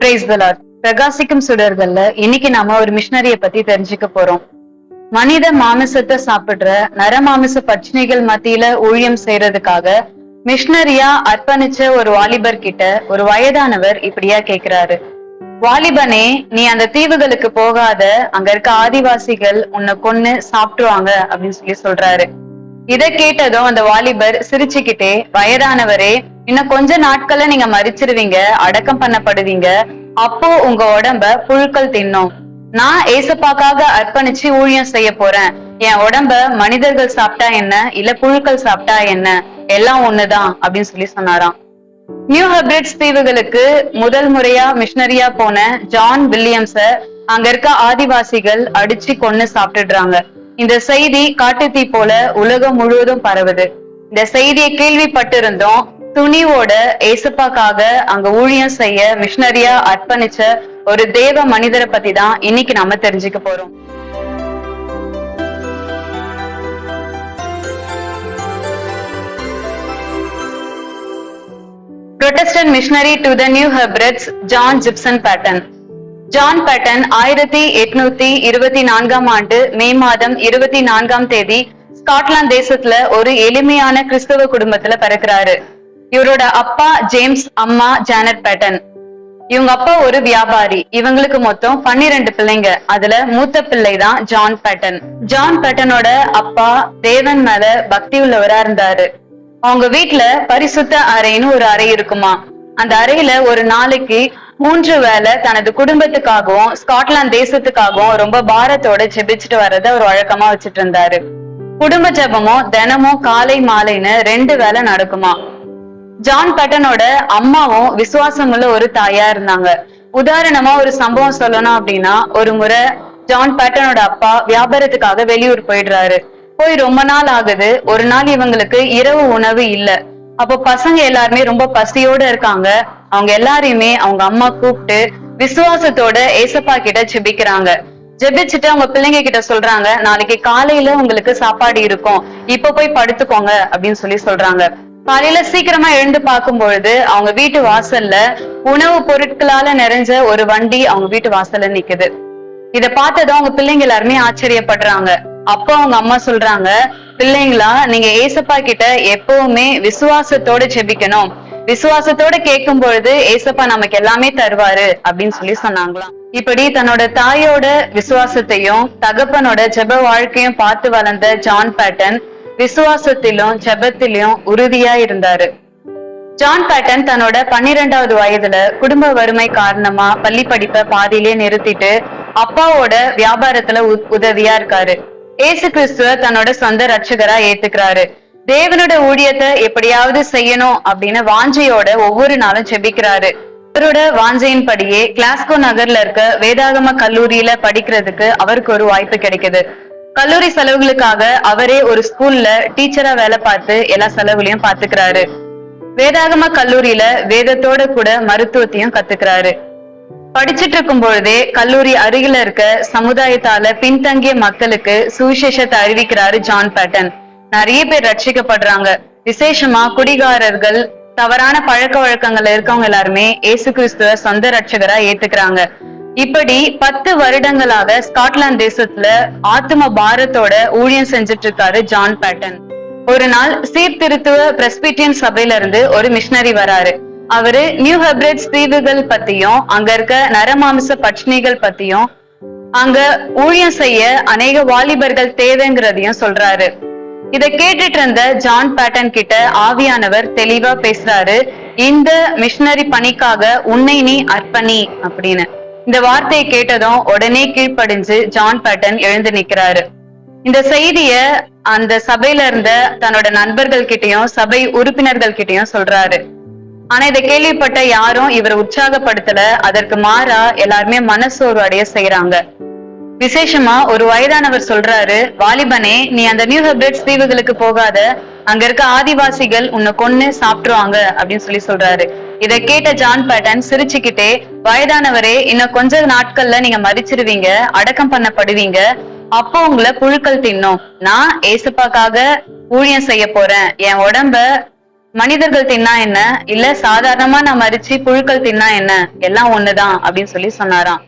Price பிரகாசிக்கும் சுடர்கள்ல இன்னைக்கு நாம ஒரு மிஷினரிய பத்தி தெரிஞ்சுக்க போறோம். மனித மாமிசத்தை சாப்பிடுற நரமாமிச பட்சணிகள் மத்தியில ஊழியம் செய்யறதுக்காக மிஷனரியா அர்ப்பணிச்ச ஒரு வாலிபர் கிட்ட ஒரு வயதானவர் இப்படியா கேக்குறாரு. வாலிபனே நீ அந்த தீவுகளுக்கு போகாத அங்க இருக்க ஆதிவாசிகள் உன்னை கொன்னு சாப்பிட்டுருவாங்க அப்படின்னு சொல்லி சொல்றாரு. இத கேட்டதும் அந்த வாலிபர் சிரிச்சுக்கிட்டே வயதானவரே இன்னும் கொஞ்ச நாட்கள்ல நீங்க மறிச்சிருவீங்க அடக்கம் பண்ணப்படுவீங்க. அப்போ உங்க உடம்ப புழுக்கள் தின்னும். நான் ஏசப்பாக்காக அர்ப்பணிச்சு ஊழியம் செய்ய போறேன். என் உடம்ப மனிதர்கள் சாப்பிட்டா என்ன? இல்ல புழுக்கள் சாப்பிட்டா என்ன? எல்லாம் ஒண்ணுதான் அப்படின்னு சொல்லி சொன்னாராம். நியூ ஹெப்ரிட்ஸ் தீவுகளுக்கு முதல் முறையா மிஷினரியா போன ஜான் வில்லியம்ஸ அங்க இருக்க ஆதிவாசிகள் அடிச்சு கொன்னு சாப்பிட்டுடுறாங்க. இந்த செய்தி காட்டுத்தீ போல உலகம் முழுவதும் பரவுது. இந்த செய்தியை கேள்விப்பட்டிருந்தோம். துணிவோட ஏசப்பாக்காக அங்க ஊழியம் செய்ய மிஷனரியா அர்ப்பணிச்ச ஒரு தேவ மனிதரை பத்தி தான் இன்னைக்கு நாம தெரிஞ்சுக்க போறோம். Protestant missionary to the New Hebrides John Gibson Paton John Paton ஆயிரத்தி எட்நூத்தி இருபத்தி நான்காம் ஆண்டு மே மாதம் இருபத்தி நான்காம் தேதி ஸ்காட்லாந்து தேசத்துல ஒரு எளிமையான கிறிஸ்தவ குடும்பத்துல பிறக்கிறாரு. இவரோட அப்பா ஜேம்ஸ் அம்மா ஜானட் பேட்டன். இவங்க அப்பா ஒரு வியாபாரி. இவங்களுக்கு மொத்தம் பன்னிரெண்டு பிள்ளைங்க. அதுல மூத்த பிள்ளை தான் ஜான் பேட்டன். ஜான் பேட்டனோட அப்பா தேவன் மேல பக்தி உள்ளவரா இருந்தாரு. அவங்க வீட்டுல பரிசுத்த அறைன்னு ஒரு அறை இருக்குமா? அந்த அறையில ஒரு நாளைக்கு மூன்று வேளை தனது குடும்பத்துக்காகவும் ஸ்காட்லாந்து தேசத்துக்காகவும் ரொம்ப பாரத்தோட ஜெபிச்சுட்டு வர்றத ஒரு வழக்கமா வச்சுட்டு இருந்தாரு. குடும்ப ஜபமும் தினமும் காலை மாலைன்னு ரெண்டு வேலை நடக்குமா? ஜான் பட்டனோட அம்மாவும் விசுவாசமுள்ள ஒரு தாயா இருந்தாங்க. உதாரணமா ஒரு சம்பவம் சொல்லணும் அப்படின்னா ஒரு முறை ஜான் பேட்டனோட அப்பா வியாபாரத்துக்காக வெளியூர் போயிடுறாரு. போய் ரொம்ப நாள் ஆகுது. ஒரு நாள் இவங்களுக்கு இரவு உணவு இல்ல. அப்போ பசங்க எல்லாருமே ரொம்ப பசியோட இருக்காங்க. அவங்க எல்லாரையுமே அவங்க அம்மா கூப்பிட்டு விசுவாசத்தோட ஏசப்பா கிட்ட ஜெபிக்கிறாங்க. ஜெபிச்சுட்டு அவங்க பிள்ளைங்க கிட்ட சொல்றாங்க நாளைக்கு காலையில உங்களுக்கு சாப்பாடு இருக்கும். இப்ப போய் படுத்துக்கோங்க அப்படின்னு சொல்லி சொல்றாங்க. காலையில சீக்கிரமா எழுந்து பார்க்கும் பொழுது அவங்க வீட்டு வாசல்ல உணவு பொருட்களால நிறைஞ்ச ஒரு வண்டி அவங்க வீட்டு வாசல்ல நிக்குது. இத பார்த்ததும் அவங்க பிள்ளைங்க எல்லாருமே ஆச்சரியப்படுறாங்க. அப்போ அவங்க அம்மா சொல்றாங்க பிள்ளைங்களா நீங்க ஏசப்பா கிட்ட எப்பவுமே விசுவாசத்தோட ஜெபிக்கணும். விசுவாசத்தோட கேட்கும் பொழுது ஏசப்பா நமக்கு எல்லாமே தருவாரு அப்படின்னு சொல்லி சொன்னாங்களாம். இப்படி தன்னோட தாயோட விசுவாசத்தையும் தகப்பனோட ஜெப வாழ்க்கையும் பார்த்து வளர்ந்த ஜான் பேட்டன் விசுவாசத்திலும் ஜெபத்திலும் உறுதியா இருந்தாரு ஜான் பேட்டன் தன்னோட பன்னிரெண்டாவது வயதுல குடும்ப வறுமை காரணமா பள்ளி படிப்பை பாதியிலே நிறுத்திட்டு அப்பாவோட வியாபாரத்துல உ- உதவியா இருக்காரு. ஏசு கிறிஸ்துவ தன்னோட சொந்த ரட்சகரா ஏத்துக்கிறாரு. தேவனோட ஊழியத்தை எப்படியாவது செய்யணும் அப்படின்னு வாஞ்சையோட ஒவ்வொரு நாளும் ஜெபிக்கிறாரு. அவரோட வாஞ்சையின்படியே கிளாஸ்கோ நகர்ல இருக்க வேதாகம கல்லூரியில படிக்கிறதுக்கு அவருக்கு ஒரு வாய்ப்பு கிடைக்குது. கல்லூரி செலவுகளுக்காக அவரே ஒரு ஸ்கூல்ல டீச்சரா வேலை பார்த்து எல்லா செலவுகளையும் பாத்துக்கிறாரு வேதாகம கல்லூரியில வேதத்தோட கூட மருத்துவத்தையும் கத்துக்கிறாரு. படிச்சிட்டு இருக்கும் பொழுதே கல்லூரி அருகில இருக்க சமுதாயத்தால பின்தங்கிய மக்களுக்கு சுவிசேஷத்தை அறிவிக்கிறாரு ஜான் பேட்டன். நிறைய பேர் ரட்சிக்கப்படுறாங்க. விசேஷமா குடிகாரர்கள் தவறான பழக்க வழக்கங்கள்ல இருக்கவங்க எல்லாருமே ஏசு கிறிஸ்துவ சொந்த ரட்சகரா ஏத்துக்கிறாங்க. இப்படி பத்து வருடங்களாக ஸ்காட்லாந்து தேசத்துல ஆத்தும பாரத்தோட ஊழியம் செஞ்சுட்டு இருக்காரு ஜான் பேட்டன். ஒரு நாள் சீர்திருத்துவ பிரஸ்பிட்டியன் சபையில இருந்து ஒரு மிஷினரி வராரு. அவரு நியூ ஹெப்ரிட்ஸ் தீவுகள் பத்தியும் அங்க இருக்க நரமாமிச பட்சணிகள் பத்தியும் அங்க ஊழியம் செய்ய அநேக வாலிபர்கள் தேவைங்கிறதையும் சொல்றாரு. இத கேட்டுட்டு இருந்த ஜான் பேட்டன் கிட்ட ஆவியானவர் தெளிவா பேசுறாரு இந்த மிஷினரி பணிக்காக உன்னை நீ அர்ப்பணி அப்படின்னு. இந்த வார்த்தையை கேட்டதும் உடனே கீழ்ப்படிஞ்சு ஜான் பேட்டன் எழுந்து நிக்கிறாரு இந்த செய்திய அந்த சபையில இருந்த தன்னோட நண்பர்கள் கிட்டயும் சபை உறுப்பினர்கள் கிட்டயும் சொல்றாரு. ஆனா இதை கேள்விப்பட்ட யாரும் இவரை உற்சாகப்படுத்தல. அதற்கு மாறா எல்லாருமே மனசோர்வு அடைய செய்யறாங்க விசேஷமா ஒரு வயதானவர் சொல்றாரு வாலிபனே நீ அந்த நியூ ஹெப்ரிட்ஸ் தீவுகளுக்கு போகாத. அங்க இருக்க ஆதிவாசிகள் உன்னை கொன்னு சாப்பிட்டுருவாங்க அப்படின்னு சொல்லி சொல்றாரு. இதை கேட்ட ஜான் பேட்டன் சிரிச்சுக்கிட்டே வயதானவரே இன்னும் கொஞ்ச நாட்கள்ல நீங்க மதிச்சிருவீங்க அடக்கம் பண்ணப்படுவீங்க. அப்போ உங்களை புழுக்கள் தின்னும். நான் ஏசுப்பாக்காக ஊழியம் செய்ய போறேன். என் உடம்ப மனிதர்கள் தின்னா என்ன? இல்ல சாதாரணமா நான் மறிச்சு புழுக்கள் தின்னா என்ன? எல்லாம் ஒண்ணுதான் அப்படின்னு சொல்லி சொன்னாராம்.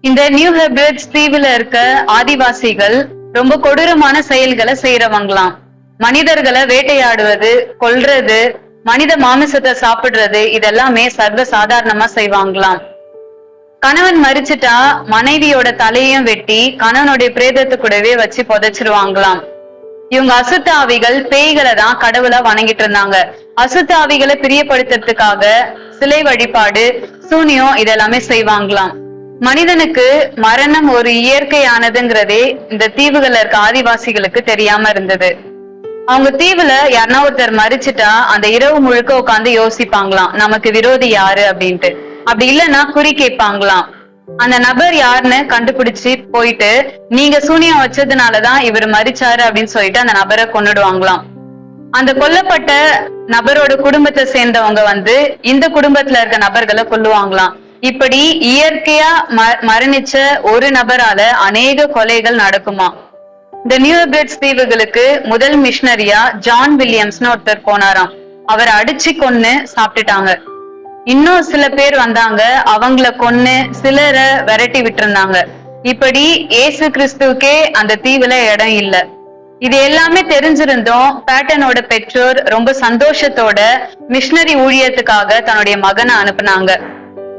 இந்த நியூ ஹெப்ரிட்ஸ் தீவுல இருக்க ஆதிவாசிகள் ரொம்ப கொடூரமான செயல்களை செய்யறவங்களாம் மனிதர்களை வேட்டையாடுவது கொல்றது மனித மாமிசத்தை சாப்பிடுறது இதெல்லாமே சர்வ சாதாரணமா செய்வாங்களாம். கணவன் மறிச்சிட்டா மனைவியோட தலையையும் வெட்டி கணவனுடைய பிரேதத்தை கூடவே வச்சு புதைச்சிருவாங்களாம். இவங்க அசுத்தாவிகள் பேய்களை தான் கடவுளா வணங்கிட்டு இருந்தாங்க. அசுத்த ஆவிகளை பிரியப்படுத்துறதுக்காக சிலை வழிபாடு சூனியம் இதெல்லாமே செய்வாங்களாம். மனிதனுக்கு மரணம் ஒரு இயற்கையானதுங்கிறதே இந்த தீவுகள்ல இருக்க ஆதிவாசிகளுக்கு தெரியாம இருந்தது. அவங்க தீவுல யாருன்னா ஒருத்தர் மறிச்சுட்டா அந்த இரவு முழுக்க உட்காந்து யோசிப்பாங்களாம் நமக்கு விரோதி யாரு? அப்படின்ட்டு. அப்படி இல்லைன்னா குறி கேட்பாங்களாம். அந்த நபர் யாருன்னு கண்டுபிடிச்சு போயிட்டு நீங்க சூனியம் வச்சதுனாலதான் இவர் மறிச்சாரு அப்படின்னு சொல்லிட்டு அந்த நபரை கொண்டுடுவாங்களாம் அந்த கொல்லப்பட்ட நபரோட குடும்பத்தை சேர்ந்தவங்க வந்து இந்த குடும்பத்துல இருக்க நபர்களை கொல்லுவாங்களாம். இப்படி இயற்கையா ம- மரணிச்ச ஒரு நபரால அநேக கொலைகள் நடக்குமா இந்த நியூ பிரிட்ஸ் தீவுகளுக்கு முதல் மிஷனரியா ஜான் வில்லியம்ஸ்னு ஒருத்தர் போனாராம். அவர் அடிச்சு கொன்னு சாப்பிட்டுட்டாங்க. இன்னும் சில பேர் வந்தாங்க. அவங்கள கொன்னு சிலரை விரட்டி விட்டுருந்தாங்க. இப்படி இயேசு கிறிஸ்துவுக்கே அந்த தீவுல இடம் இல்ல. இது எல்லாமே தெரிஞ்சிருந்தோம் பேட்டனோட பெற்றோர் ரொம்ப சந்தோஷத்தோட மிஷனரி ஊழியத்துக்காக தன்னுடைய மகனை அனுப்புனாங்க.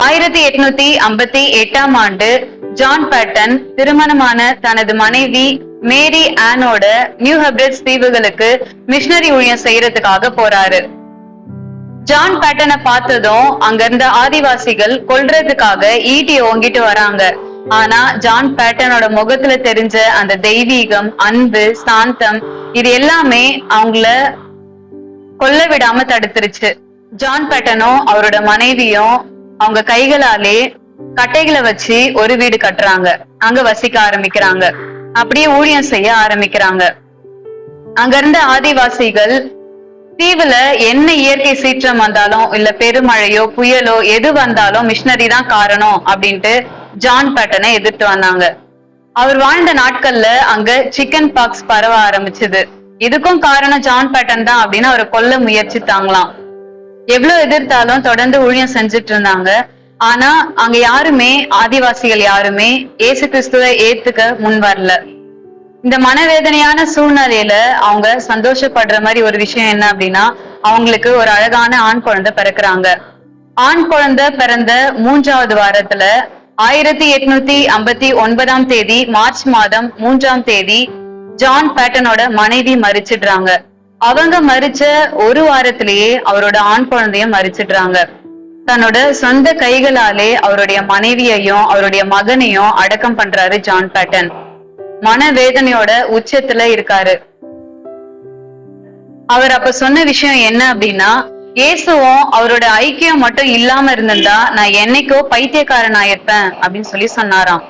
ஆயிரத்தி எட்நூத்தி ஐம்பத்தி எட்டாம் ஆண்டு ஜான் பேட்டன் திருமணமான தனது மனைவி மேரி ஆனோட நியூ ஹெப்ரிட்ஸ் தீவுகளுக்கு மிஷினரி ஊழியம் செய்யறதுக்காக போறாரு. ஜான் பேட்டனை பார்த்ததும் அங்க இருந்த ஆதிவாசிகள் கொல்றதுக்காக ஈட்டி ஓங்கிட்டு வராங்க. ஆனா ஜான் பேட்டனோட முகத்துல தெரிஞ்ச அந்த தெய்வீகம் அன்பு சாந்தம் இது எல்லாமே அவங்கள கொல்ல விடாம தடுத்துருச்சு. ஜான் பேட்டனும் அவரோட மனைவியும் அவங்க கைகளாலே கட்டைகளை வச்சு ஒரு வீடு கட்டுறாங்க. அங்க வசிக்க ஆரம்பிக்கிறாங்க. அப்படியே ஊழியம் செய்ய ஆரம்பிக்கிறாங்க. அங்க இருந்த ஆதிவாசிகள் தீவுல என்ன இயற்கை சீற்றம் வந்தாலும் இல்ல பெருமழையோ புயலோ எது வந்தாலும் மிஷினரி தான் காரணம் அப்படின்ட்டு ஜான் பேட்டனை எதிர்த்து வந்தாங்க. அவர் வாழ்ந்த நாட்கள்ல அங்க சிக்கன் பாக்ஸ் பரவ ஆரம்பிச்சது. இதுக்கும் காரணம் ஜான் பேட்டன் தான் அப்படின்னு அவரை கொல்ல முயற்சித்தாங்களாம். எவ்வளவு எதிர்த்தாலும் தொடர்ந்து ஊழியம் செஞ்சுட்டு இருந்தாங்க. ஆனா அங்க யாருமே ஆதிவாசிகள் யாருமே ஏசு கிறிஸ்துவை ஏத்துக்க முன் வரல. இந்த மனவேதனையான சூழ்நிலையில அவங்க சந்தோஷப்படுற மாதிரி ஒரு விஷயம் என்ன அப்படின்னா அவங்களுக்கு ஒரு அழகான ஆண் குழந்தை பிறக்குறாங்க. ஆண் குழந்தை பிறந்த மூன்றாவது வாரத்துல ஆயிரத்தி எட்நூத்தி ஐம்பத்தி ஒன்பதாம் தேதி மார்ச் மாதம் மூன்றாம் தேதி ஜான் பேட்டனோட மனைவி மறிச்சிடுறாங்க. அவங்க மறிச்ச ஒரு வாரத்திலேயே அவரோட ஆண் குழந்தைய மறிச்சிடுறாங்க. தன்னோட சொந்த கைகளாலே அவருடைய மனைவியையும் அவருடைய மகனையும் அடக்கம் பண்றாரு ஜான் பேட்டன். மனவேதனையோட உச்சத்துல இருக்காரு. அவர் அப்ப சொன்ன விஷயம் என்ன அப்படின்னா இயேசுவும் அவரோட ஐக்கியம் மட்டும் இல்லாம இருந்திருந்தா நான் என்னைக்கோ பைத்தியக்காரன் ஆயிருப்பேன் அப்படின்னு சொல்லி சொன்னாராம்.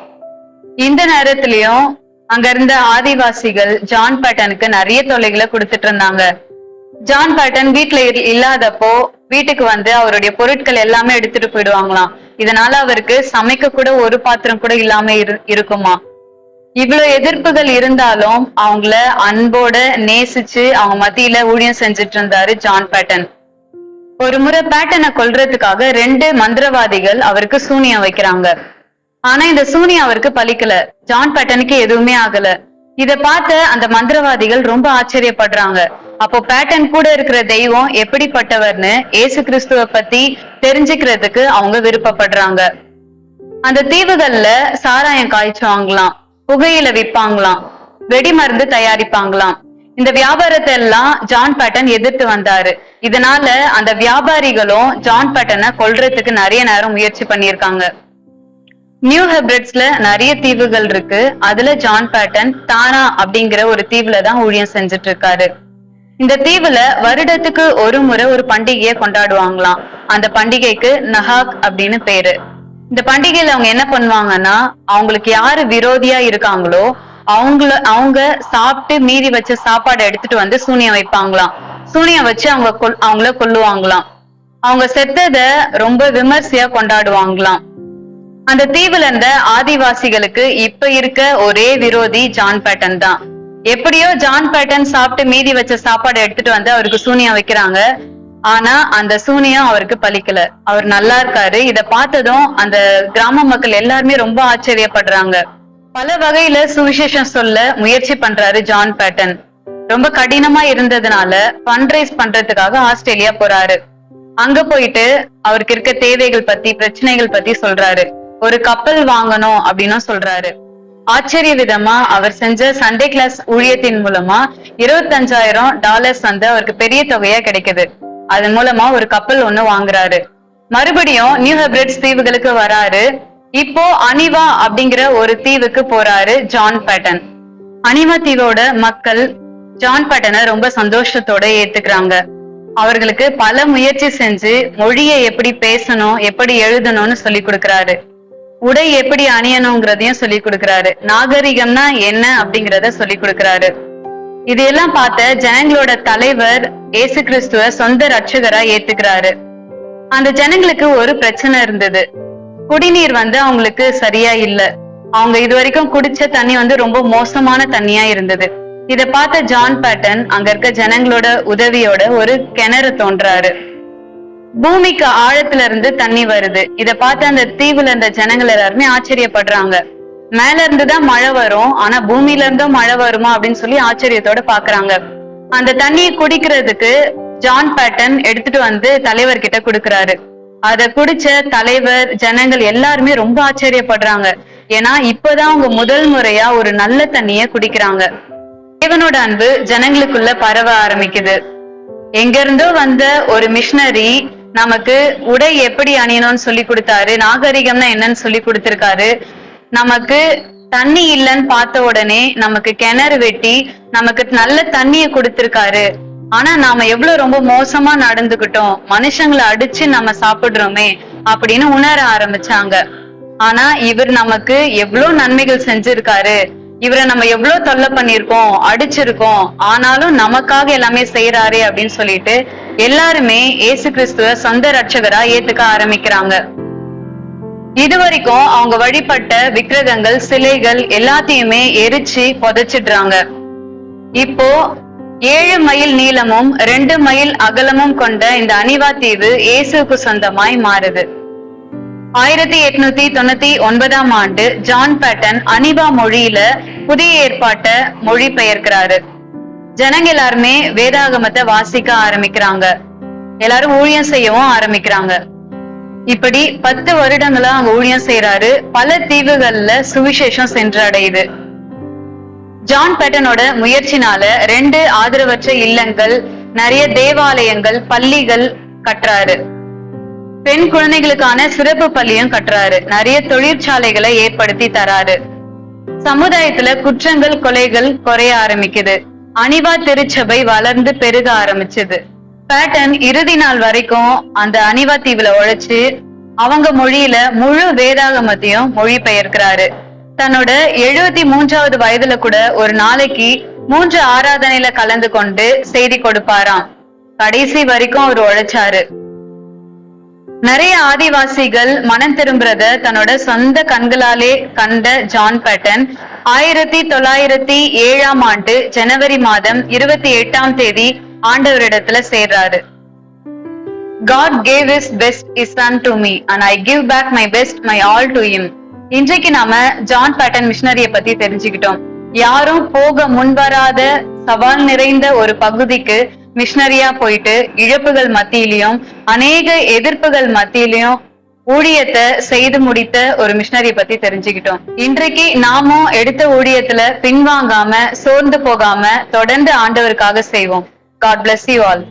இந்த நேரத்திலயும் அங்க இருந்த ஆதிவாசிகள் ஜான் பேட்டனுக்கு நிறைய தொலைகளை கொடுத்துட்டு இருந்தாங்க. ஜான் பேட்டன் வீட்டுல இல்லாதப்போ வீட்டுக்கு வந்து அவருடைய பொருட்கள் எல்லாமே எடுத்துட்டு போயிடுவாங்களாம். இதனால அவருக்கு சமைக்க கூட ஒரு பாத்திரம் கூட இல்லாம இரு- இருக்குமா? இவ்வளவு எதிர்ப்புகள் இருந்தாலும் அவங்கள அன்போட நேசிச்சு அவங்க மத்தியில ஊழியம் செஞ்சுட்டு இருந்தாரு ஜான் பேட்டன் ஒரு முறை பேட்டனை கொல்றதுக்காக ரெண்டு மந்திரவாதிகள் அவருக்கு சூனியம் வைக்கிறாங்க. ஆனா இந்த சூனியம் அவருக்கு பலிக்கல. ஜான் பேட்டனுக்கு எதுவுமே ஆகல. இத பார்த்த அந்த மந்திரவாதிகள் ரொம்ப ஆச்சரியப்படுறாங்க. அப்போ பேட்டன் கூட இருக்கிற தெய்வம் எப்படிப்பட்டவர்னு ஏசு கிறிஸ்துவ பத்தி தெரிஞ்சுக்கிறதுக்கு அவங்க விருப்பப்படுறாங்க. அந்த தீவுகள்ல சாராயம் காய்ச்சுவாங்களாம் புகையில விற்பாங்களாம் வெடி மருந்து தயாரிப்பாங்களாம். இந்த வியாபாரத்தை எல்லாம் ஜான் பேட்டன் எதிர்த்து வந்தாரு. இதனால அந்த வியாபாரிகளும் ஜான் பேட்டனை கொல்றதுக்கு நிறைய நேரம் முயற்சி பண்ணியிருக்காங்க. நியூ ஹெப்ரட்ஸ்ல நிறைய தீவுகள் இருக்கு. அதுல ஜான் பேட்டன் தானா அப்படிங்கிற ஒரு தீவுல தான் ஊழியம் செஞ்சுட்டு இருக்காரு. இந்த தீவுல வருடத்துக்கு ஒரு முறை ஒரு பண்டிகையை கொண்டாடுவாங்களாம் அந்த பண்டிகைக்கு நஹாக் அப்படின்னு பேரு. இந்த பண்டிகையில அவங்க என்ன பண்ணுவாங்கன்னா அவங்களுக்கு யாரு விரோதியா இருக்காங்களோ அவங்கள அவங்க சாப்பிட்டு மீதி வச்ச சாப்பாடை எடுத்துட்டு வந்து சூனியம் வைப்பாங்களாம். சூனியம் வச்சு அவங்க கொல் அவங்கள கொல்லுவாங்களாம். அவங்க செத்தத ரொம்ப விமர்சையா கொண்டாடுவாங்களாம். அந்த தீவுல இருந்த ஆதிவாசிகளுக்கு இப்ப இருக்க ஒரே விரோதி ஜான் பேட்டன் தான். எப்படியோ ஜான் பேட்டன் சாப்பிட்டு மீதி வச்ச சாப்பாடு எடுத்துட்டு வந்து அவருக்கு சூனியம் வைக்கிறாங்க. ஆனா அந்த சூனியம் அவருக்கு பலிக்கல. அவர் நல்லா இருக்காரு. இத பார்த்ததும் அந்த கிராம மக்கள் எல்லாருமே ரொம்ப ஆச்சரியப்படுறாங்க. பல வகையில சுவிசேஷம் சொல்ல முயற்சி பண்றாரு ஜான் பேட்டன் ரொம்ப கடினமா இருந்ததுனால ஃபண்ட்ரைஸ் பண்றதுக்காக ஆஸ்திரேலியா போறாரு. அங்க போயிட்டு அவருக்கு இருக்க தேவைகள் பத்தி பிரச்சனைகள் பத்தி சொல்றாரு. ஒரு கப்பல் வாங்கணும் அப்படின்னும் சொல்றாரு. ஆச்சரிய விதமா அவர் செஞ்ச சண்டே கிளாஸ் ஊழியத்தின் மூலமா இருபத்தஞ்சாயிரம் டாலர்ஸ் வந்து அவருக்கு பெரிய தொகையா கிடைக்குது. அதன் மூலமா ஒரு கப்பல் ஒண்ணு வாங்குறாரு. மறுபடியும் நியூ ஹெப்ரிட்ஸ் தீவுகளுக்கு வராரு. இப்போ அனிவா அப்படிங்கிற ஒரு தீவுக்கு போறாரு ஜான் பேட்டன் அனிவா தீவோட மக்கள் ஜான் பேட்டனை ரொம்ப சந்தோஷத்தோட ஏத்துக்கிறாங்க. அவர்களுக்கு பல முயற்சி செஞ்சு மொழியை எப்படி பேசணும் எப்படி எழுதணும்னு சொல்லி கொடுக்கறாரு. உடை எப்படி அணியணுங்கிறதையும் சொல்லி கொடுக்கிறாரு. நாகரிகம்னா என்ன அப்படிங்கறத சொல்லி கொடுக்கறாரு. இதையெல்லாம் பார்த்த ஜனங்களோட தலைவர் இயேசு கிறிஸ்துவ சொந்த ரட்சகரா ஏத்துக்கிறாரு. அந்த ஜனங்களுக்கு ஒரு பிரச்சனை இருந்தது. குடிநீர் வந்து அவங்களுக்கு சரியா இல்ல. அவங்க இது வரைக்கும் குடிச்ச தண்ணி வந்து ரொம்ப மோசமான தண்ணியா இருந்தது. இத பார்த்த ஜான் பேட்டன் அங்க இருக்க ஜனங்களோட உதவியோட ஒரு கிணறு தோன்றாரு. பூமிக்கு ஆழத்துல இருந்து தண்ணி வருது. இத பார்த்து அந்த தீவுல இருந்த ஜனங்கள் எல்லாருமே ஆச்சரியப்படுறாங்க. மேல இருந்துதான் மழை வரும் ஆனா பூமியில இருந்தும் மழை வருமா அப்படின்னு சொல்லி ஆச்சரியத்தோட பாக்குறாங்க அந்த தண்ணியை குடிக்கிறதுக்கு ஜான் பேட்டன் எடுத்துட்டு வந்து தலைவர் கிட்ட கொடுக்கறாரு. அத குடிச்ச தலைவர் ஜனங்கள் எல்லாருமே ரொம்ப ஆச்சரியப்படுறாங்க. ஏன்னா இப்பதான் அவங்க முதல் முறையா ஒரு நல்ல தண்ணிய குடிக்கிறாங்க. தேவனோட அன்பு ஜனங்களுக்குள்ள பரவ ஆரம்பிக்குது. எங்க இருந்தோ வந்த ஒரு மிஷினரி நமக்கு உடை எப்படி அணியணும்னு சொல்லி கொடுத்தாரு. நாகரிகம்னா என்னன்னு சொல்லி கொடுத்திருக்காரு. நமக்கு தண்ணி இல்லைன்னு பார்த்த உடனே நமக்கு கிணறு வெட்டி நமக்கு நல்ல தண்ணிய கொடுத்திருக்காரு. ஆனா நாம எவ்வளவு ரொம்ப மோசமா நடந்துகிட்டோம் மனுஷங்களை அடிச்சு நம்ம சாப்பிடுறோமே அப்படின்னு உணர ஆரம்பிச்சாங்க. ஆனா இவர் நமக்கு எவ்வளவு நன்மைகள் செஞ்சிருக்காரு. இவரை நம்ம எவ்வளவு தொல்லை பண்ணிருக்கோம் அடிச்சிருக்கோம். ஆனாலும் நமக்காக எல்லாமே செய்யறாரு அப்படின்னு சொல்லிட்டு எல்லாருமே ஏசு கிறிஸ்துவ சொந்த ரட்சகரா ஏத்துக்க ஆரம்பிக்கிறாங்க. இது வரைக்கும் அவங்க வழிபட்ட விக்கிரகங்கள் சிலைகள் எல்லாத்தையுமே எரிச்சு புதைச்சிடுறாங்க. இப்போ ஏழு மைல் நீளமும் ரெண்டு மைல் அகலமும் கொண்ட இந்த அனிவா தீவு இயேசுக்கு சொந்தமாய் மாறுது. ஆயிரத்தி எட்நூத்தி தொண்ணூத்தி ஒன்பதாம் ஆண்டு ஜான் பேட்டன் அனிவா மொழியில புதிய ஏற்பாட்ட மொழி பெயர்க்கிறாரு ஜனங்க எல்லாருமே வேதாகமத்தை வாசிக்க ஆரம்பிக்கிறாங்க. எல்லாரும் ஊழியம் செய்யவும் ஆரம்பிக்கிறாங்க. இப்படி பத்து வருடங்களா அங்க ஊழியம் செய்யறாரு பல தீவுகள்ல சுவிசேஷம் சென்றடையுது. ஜான் பேட்டனோட முயற்சினால ரெண்டு ஆதரவற்ற இல்லங்கள் நிறைய தேவாலயங்கள் பள்ளிகள் கட்டுறாரு. பெண் குழந்தைகளுக்கான சிறப்பு பள்ளியும் கட்டுறாரு. நிறைய தொழிற்சாலைகளை ஏற்படுத்தி தராரு. சமுதாயத்துல குற்றங்கள் கொலைகள் குறைய ஆரம்பிக்குது. அனிவா திருச்சபை வளர்ந்து பெருக ஆரம்பிச்சது. பேட்டன் இறுதி நாள் வரைக்கும் அந்த அனிவா தீவுல உழைச்சு அவங்க மொழியில முழு வேதாகமத்தையும் மொழி பெயர்க்கிறாரு தன்னோட எழுபத்தி மூன்றாவது வயதுல கூட ஒரு நாளைக்கு மூன்று ஆராதனையில கலந்து கொண்டு செய்தி கொடுப்பாராம். கடைசி வரைக்கும் அவர் உழைச்சாரு. நிறைய ஆதிவாசிகள் மனம் திரும்புறத தன்னோட சொந்த கண்களாலே கண்ட ஜான் பேட்டன் ஆயிரத்தி தொள்ளாயிரத்தி ஏழாம் ஆண்டு ஜனவரி மாதம் இருபத்தி எட்டாம் தேதி ஆண்டவரிடத்துல சேர்றாரு. God gave his best his son to me and I give back my best my all to him இன்றைக்கு நாம ஜான் பேட்டன் மிஷினரிய பத்தி தெரிஞ்சுக்கிட்டோம். யாரும் போக முன்வராத சவால் நிறைந்த ஒரு பகுதிக்கு மிஷினரியா போயிட்டு இழப்புகள் மத்தியிலையும் அநேக எதிர்ப்புகள் மத்தியிலையும் ஊழியத்தை செய்து முடித்த ஒரு மிஷனரிய பத்தி தெரிஞ்சுக்கிட்டோம். இன்றைக்கு நாமும் எடுத்த ஊழியத்துல பின்வாங்காம சோர்ந்து போகாம தொடர்ந்து ஆண்டவருக்காக செய்வோம். God bless you all